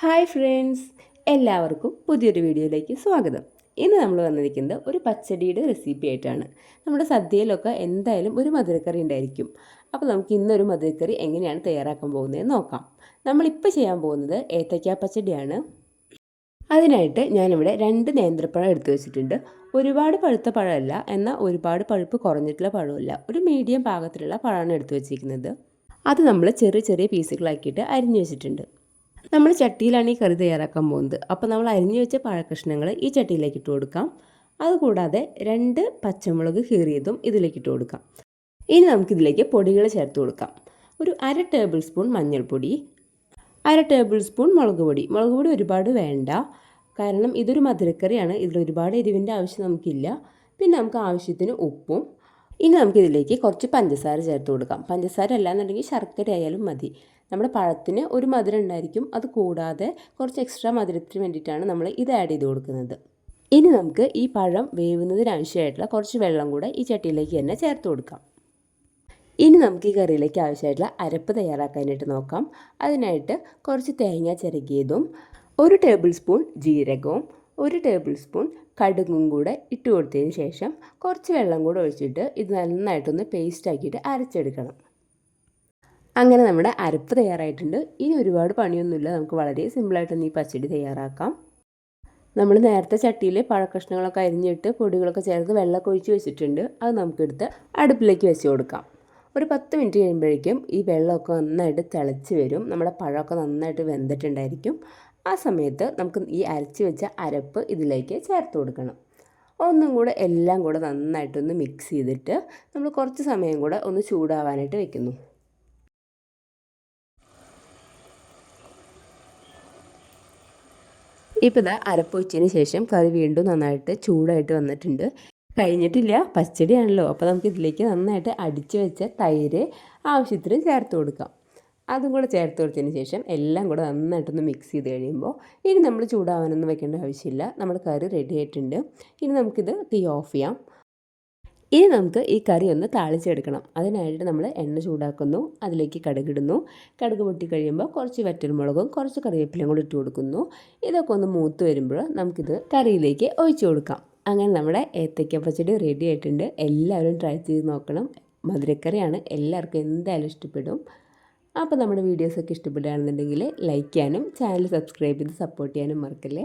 Hi friends എല്ലാവർക്കും പുതിയൊരു വീഡിയോയിലേക്ക് സ്വാഗതം. ഇന്ന് നമ്മൾ വന്നിരിക്കുന്നത് ഒരു പച്ചടിയുടെ റെസിപ്പി ആയിട്ടാണ്. നമ്മുടെ സദ്യയിലൊക്കെ എന്തായാലും ഒരു മധുരക്കറി ഉണ്ടായിരിക്കും. അപ്പോൾ നമുക്ക് ഇന്നൊരു മധുരക്കറി എങ്ങനെയാണ് തയ്യാറാക്കാൻ പോകുന്നത് നോക്കാം. നമ്മളിപ്പോൾ ചെയ്യാൻ പോകുന്നത് ഏത്തയ്ക്ക പച്ചടിയാണ്. അതിനായിട്ട് ഞാനിവിടെ രണ്ട് നേന്ത്രപ്പഴം എടുത്തു വെച്ചിട്ടുണ്ട്. ഒരുപാട് പഴുത്ത പഴമല്ല എന്നാൽ ഒരുപാട് പഴുപ്പ് കുറഞ്ഞിട്ടുള്ള പഴമല്ല. ഒരു മീഡിയം പാകത്തിലുള്ള പഴമാണ് എടുത്തു വെച്ചിരിക്കുന്നത്. അത് നമ്മൾ ചെറിയ ചെറിയ പീസുകളാക്കിയിട്ട് അരിഞ്ഞു വെച്ചിട്ടുണ്ട്. നമ്മൾ ചട്ടിയിലാണ് ഈ കറി തയ്യാറാക്കാൻ പോകുന്നത്. അപ്പോൾ നമ്മൾ അരിഞ്ഞു വെച്ച പഴക്കഷ്ണങ്ങൾ ഈ ചട്ടിയിലേക്ക് ഇട്ട് കൊടുക്കാം. അതുകൂടാതെ രണ്ട് പച്ചമുളക് കീറിയതും ഇതിലേക്ക് ഇട്ട് കൊടുക്കാം. ഇനി നമുക്കിതിലേക്ക് പൊടികൾ ചേർത്ത് കൊടുക്കാം. ഒരു അര ടേബിൾ സ്പൂൺ മഞ്ഞൾപ്പൊടി അര ടേബിൾ സ്പൂൺ മുളക് പൊടി. മുളക് പൊടി ഒരുപാട് വേണ്ട. കാരണം ഇതൊരു മധുരക്കറിയാണ്. ഇതിൽ ഒരുപാട് എരിവിന്റെ ആവശ്യം നമുക്കില്ല. പിന്നെ നമുക്ക് ആവശ്യത്തിന് ഉപ്പും ഇനി നമുക്കിതിലേക്ക് കുറച്ച് പഞ്ചസാര ചേർത്ത് കൊടുക്കാം. പഞ്ചസാര അല്ലാന്നുണ്ടെങ്കിൽ ശർക്കര ആയാലും മതി. നമ്മുടെ പഴത്തിന് ഒരു മധുരം ഉണ്ടായിരിക്കും. അത് കൂടാതെ കുറച്ച് എക്സ്ട്രാ മധുരത്തിന് വേണ്ടിയിട്ടാണ് നമ്മൾ ഇത് ആഡ് ചെയ്ത് കൊടുക്കുന്നത്. ഇനി നമുക്ക് ഈ പഴം വേവുന്നതിനാവശ്യമായിട്ടുള്ള കുറച്ച് വെള്ളം കൂടെ ഈ ചട്ടിയിലേക്ക് തന്നെ ചേർത്ത് കൊടുക്കാം. ഇനി നമുക്ക് ഈ കറിയിലേക്ക് ആവശ്യമായിട്ടുള്ള അരപ്പ് തയ്യാറാക്കാനായിട്ട് നോക്കാം. അതിനായിട്ട് കുറച്ച് തേങ്ങ ചിരകിയതും ഒരു ടേബിൾ സ്പൂൺ ജീരകവും ഒരു ടേബിൾ സ്പൂൺ കടുകും കൂടെ ഇട്ട് കൊടുത്തതിന് ശേഷം കുറച്ച് വെള്ളം കൂടെ ഒഴിച്ചിട്ട് ഇത് നന്നായിട്ടൊന്ന് പേസ്റ്റ് ആക്കിയിട്ട് അരച്ചെടുക്കണം. അങ്ങനെ നമ്മുടെ അരപ്പ് തയ്യാറായിട്ടുണ്ട്. ഇനി ഒരുപാട് പണിയൊന്നുമില്ല. നമുക്ക് വളരെ സിമ്പിളായിട്ടൊന്ന് ഈ പച്ചടി തയ്യാറാക്കാം. നമ്മൾ നേരത്തെ ചട്ടിയിൽ പഴക്കഷ്ണങ്ങളൊക്കെ അരിഞ്ഞിട്ട് പൊടികളൊക്കെ ചേർത്ത് വെള്ളമൊക്കെ ഒഴിച്ച് വെച്ചിട്ടുണ്ട്. അത് നമുക്കെടുത്ത് അടുപ്പിലേക്ക് വെച്ച് കൊടുക്കാം. ഒരു പത്ത് മിനിറ്റ് കഴിയുമ്പോഴേക്കും ഈ വെള്ളമൊക്കെ നന്നായിട്ട് തിളച്ച് വരും. നമ്മുടെ പഴമൊക്കെ നന്നായിട്ട് വെന്തിട്ടുണ്ടായിരിക്കും. ആ സമയത്ത് നമുക്ക് ഈ അരച്ച് വെച്ച അരപ്പ് ഇതിലേക്ക് ചേർത്ത് കൊടുക്കണം. ഒന്നും കൂടെ എല്ലാം കൂടെ നന്നായിട്ടൊന്ന് മിക്സ് ചെയ്തിട്ട് നമ്മൾ കുറച്ച് സമയം കൂടെ ഒന്ന് ചൂടാവാനായിട്ട് വെക്കുന്നു. ഇപ്പോൾ ഇതാ അരപ്പ് വെച്ചതിന് ശേഷം കറി വീണ്ടും നന്നായിട്ട് ചൂടായിട്ട് വന്നിട്ടുണ്ട്. കഴിഞ്ഞിട്ടില്ല പച്ചടിയാണല്ലോ. അപ്പോൾ നമുക്ക് ഇതിലേക്ക് നന്നായിട്ട് അടിച്ചു വെച്ച തൈര് ആവശ്യത്തിന് ചേർത്ത് കൊടുക്കാം. അതും കൂടെ ചേർത്ത് കൊടുത്തതിന് ശേഷം എല്ലാം കൂടെ നന്നായിട്ടൊന്ന് മിക്സ് ചെയ്ത് കഴിയുമ്പോൾ ഇനി നമ്മൾ ചൂടാവാനൊന്നും വെക്കേണ്ട ആവശ്യമില്ല. നമ്മുടെ കറി റെഡി ആയിട്ടുണ്ട്. ഇനി നമുക്കിത് തീ ഓഫ് ചെയ്യാം. ഇനി നമുക്ക് ഈ കറി ഒന്ന് താളിച്ചെടുക്കണം. അതിനായിട്ട് നമ്മൾ എണ്ണ ചൂടാക്കുന്നു. അതിലേക്ക് കടുകിടുന്നു കടുക് പൊട്ടി കഴിയുമ്പോൾ കുറച്ച് വറ്റൽമുളകും കുറച്ച് കറിവേപ്പിലയും കൂടി ഇട്ട് കൊടുക്കുന്നു. ഇതൊക്കെ ഒന്ന് മൂത്ത് വരുമ്പോൾ നമുക്കിത് കറിയിലേക്ക് ഒഴിച്ചു കൊടുക്കാം. അങ്ങനെ നമ്മുടെ ഏത്തയ്ക്ക പച്ചടി റെഡി ആയിട്ടുണ്ട്. എല്ലാവരും ട്രൈ ചെയ്ത് നോക്കണം. മധുരക്കറിയാണ്. എല്ലാവർക്കും എന്തായാലും ഇഷ്ടപ്പെടും. അപ്പോൾ നമ്മുടെ വീഡിയോസൊക്കെ ഇഷ്ടപ്പെടുകയാണെന്നുണ്ടെങ്കിൽ ലൈക്ക് ചെയ്യാനും ചാനൽ സബ്സ്ക്രൈബ് ചെയ്ത് സപ്പോർട്ട് ചെയ്യാനും മറക്കല്ലേ?